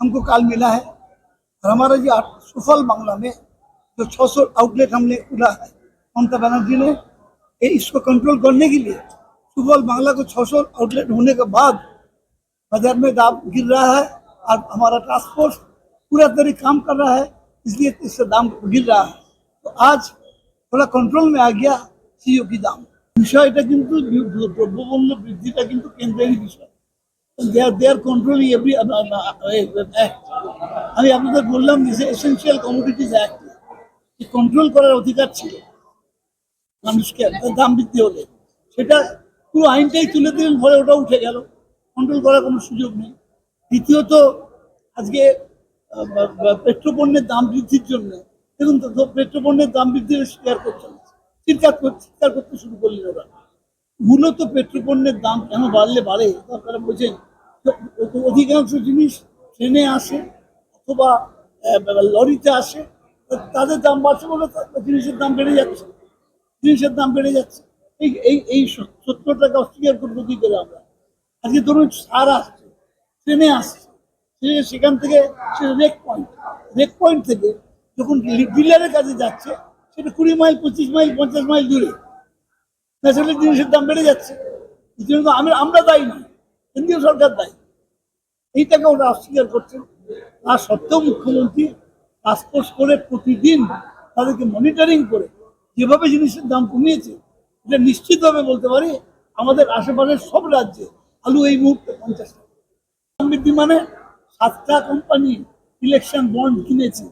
हमको काल मिला है और हमारा जो आठ- सुफल बांग्ला में जो 600 आउटलेट हमने खुला है ममता बनर्जी ने ये इसको कंट्रोल करने के लिए सुफल बांग्ला को 600 आउटलेट होने के बाद बाजार में दाम गिर रहा है और हमारा टास्क फोर्स पूरा तरह काम कर रहा है इसलिए इससे दाम गिर रहा है तो आज थोड़ा कंट्रोल में आ गया সিও কি দাম বিষয়টা কিন্তু দ্রব্যমূল্য বৃদ্ধিটা কিন্তু কেন্দ্রেরই বিষয় দেয়ার দেয়ার কন্ট্রোলিং এভরি আমি আপনাদের বললাম যে এসেন্সিয়াল কমোডিটিস অ্যাক্ট কন্ট্রোল করার অধিকার ছিল মানুষকে দাম বৃদ্ধি হলে। সেটা পুরো আইনটাই তুলে দিলেন, ঘরে ওটা উঠে গেল। কন্ট্রোল করার কোনো সুযোগ নেই। দ্বিতীয়ত, আজকে পেট্রোপণ্যের দাম বৃদ্ধির জন্য, দেখুন পেট্রোপণ্যের দাম বৃদ্ধির স্বীকার করছে। না চিৎকার চিৎকার করতে শুরু করলেন ওরা। মূলত পেট্রোপণ্যের দাম কেন বাড়লে, বাড়ে? আপনারা বোঝেন। অধিকাংশ জিনিস ট্রেনে আসে অথবা লরিতে আসে তাদের দাম বাড়ছে বলে জিনিসের দাম বেড়ে যাচ্ছে। জিনিসের দাম বেড়ে যাচ্ছে। এই এই এই সত্তরটাকে অস্বীকার করব কি করে আমরা? আজকে ধরুন সার আসছে, ট্রেনে আসছে সেখান থেকে সে রেক পয়েন্ট রেক পয়েন্ট থেকে যখন ডিলারের কাছে যাচ্ছে, সেটা কুড়ি মাইল, পঁচিশ মাইল, পঞ্চাশ মাইল দূরে। ন্যাচারালি জিনিসের দাম বেড়ে যাচ্ছে। আমরা আমরা দায়ী নই। কেন্দ্রীয় সরকার দায়ী এইটাকে ওরা অস্বীকার করছেন তা সত্ত্বেও মুখ্যমন্ত্রী টাস্কফোর্স করে প্রতিদিন তাদেরকে মনিটরিং করে যেভাবে জিনিসের দাম কমিয়েছে, এটা নিশ্চিতভাবে বলতে পারি আমাদের আশেপাশের সব রাজ্যে আলু এই মুহূর্তে পঞ্চাশ টাকা। বৃদ্ধি মানে সাতটা কোম্পানি ইলেকশন বন্ড কিনেছে।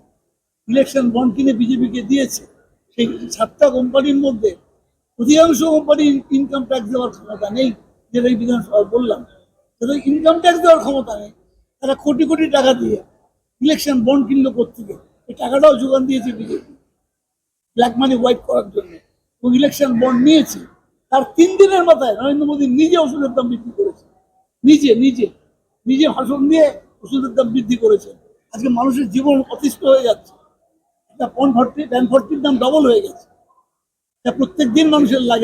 ইলেকশন বন্ড কিনে বিজেপিকে দিয়েছে। সেই সাতটা কোম্পানির মধ্যে অধিকাংশ কোম্পানির ইনকাম ট্যাক্স দেওয়ার ক্ষমতা নেই, যেটা এই বিধানসভায় বললাম। তাদের ইনকাম ট্যাক্স দেওয়ার ক্ষমতা নেই। তারা কোটি কোটি টাকা দিয়ে ইলেকশন বন্ড কিনলো কোথেকে এই টাকাটাও যোগান দিয়েছে বিজেপি। ব্ল্যাক মানি হোয়াইট করার জন্য। এবং ইলেকশন বন্ড নিয়েছে। তার তিন দিনের মাথায় নরেন্দ্র মোদী নিজে ওষুধের দাম বৃদ্ধি করেছে। নিজে নিজে। নিজে ভাষণ দিয়ে ওষুধের দাম বৃদ্ধি করেছে। আজকে মানুষের জীবন অতিষ্ঠ হয়ে যাচ্ছে। একটা পন ভর্তি প্যান ভর্তির দাম ডবল হয়ে গেছে। এটা প্রত্যেক দিন মানুষের লাগে।